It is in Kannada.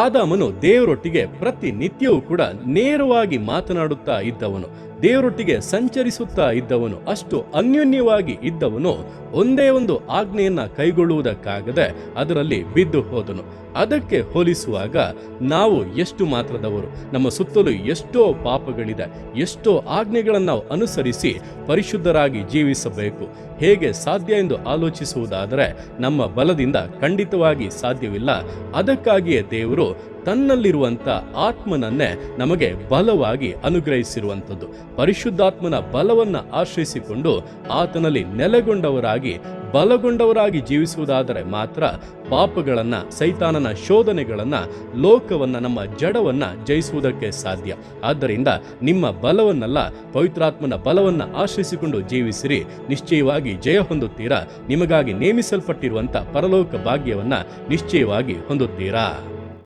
ಆದಾಮನು ದೇವರೊಟ್ಟಿಗೆ ಪ್ರತಿನಿತ್ಯವೂ ಕೂಡ ನೇರವಾಗಿ ಮಾತನಾಡುತ್ತಾ ಇದ್ದವನು. ದೇವರೊಟ್ಟಿಗೆ ಸಂಚರಿಸುತ್ತಾ ಇದ್ದವನು ಅಷ್ಟು ಅನ್ಯೋನ್ಯವಾಗಿ ಇದ್ದವನು ಒಂದೇ ಒಂದು ಆಜ್ಞೆಯನ್ನು ಕೈಗೊಳ್ಳುವುದಕ್ಕಾಗದೆ ಅದರಲ್ಲಿ ಬಿದ್ದು ಹೋದನು. ಅದಕ್ಕೆ ಹೋಲಿಸುವಾಗ ನಾವು ಎಷ್ಟು ಮಾತ್ರದವರು? ನಮ್ಮ ಸುತ್ತಲೂ ಎಷ್ಟೋ ಪಾಪಗಳಿದೆ. ಎಷ್ಟೋ ಆಜ್ಞೆಗಳನ್ನು ನಾವು ಅನುಸರಿಸಿ ಪರಿಶುದ್ಧರಾಗಿ ಜೀವಿಸಬೇಕು. ಹೇಗೆ ಸಾಧ್ಯ ಎಂದು ಆಲೋಚಿಸುವುದಾದರೆ ನಮ್ಮ ಬಲದಿಂದ ಖಂಡಿತವಾಗಿ ಸಾಧ್ಯವಿಲ್ಲ. ಅದಕ್ಕಾಗಿಯೇ ದೇವರು ತನ್ನಲ್ಲಿರುವಂತ ಆತ್ಮನನ್ನೇ ನಮಗೆ ಬಲವಾಗಿ ಅನುಗ್ರಹಿಸಿರುವಂಥದ್ದು. ಪರಿಶುದ್ಧಾತ್ಮನ ಬಲವನ್ನು ಆಶ್ರಯಿಸಿಕೊಂಡು ಆತನಲ್ಲಿ ನೆಲೆಗೊಂಡವರಾಗಿ, ಬಲಗೊಂಡವರಾಗಿ ಜೀವಿಸುವುದಾದರೆ ಮಾತ್ರ ಪಾಪಗಳನ್ನು, ಸೈತಾನನ ಶೋಧನೆಗಳನ್ನು, ಲೋಕವನ್ನು, ನಮ್ಮ ಜಡವನ್ನು ಜಯಿಸುವುದಕ್ಕೆ ಸಾಧ್ಯ. ಆದ್ದರಿಂದ ನಿಮ್ಮ ಬಲವನ್ನೆಲ್ಲ, ಪವಿತ್ರಾತ್ಮನ ಬಲವನ್ನು ಆಶ್ರಯಿಸಿಕೊಂಡು ಜೀವಿಸಿರಿ. ನಿಶ್ಚಯವಾಗಿ ಜಯ ಹೊಂದುತ್ತೀರಾ? ನಿಮಗಾಗಿ ನೇಮಿಸಲ್ಪಟ್ಟಿರುವಂಥ ಪರಲೋಕ ಭಾಗ್ಯವನ್ನು ನಿಶ್ಚಯವಾಗಿ ಹೊಂದುತ್ತೀರಾ?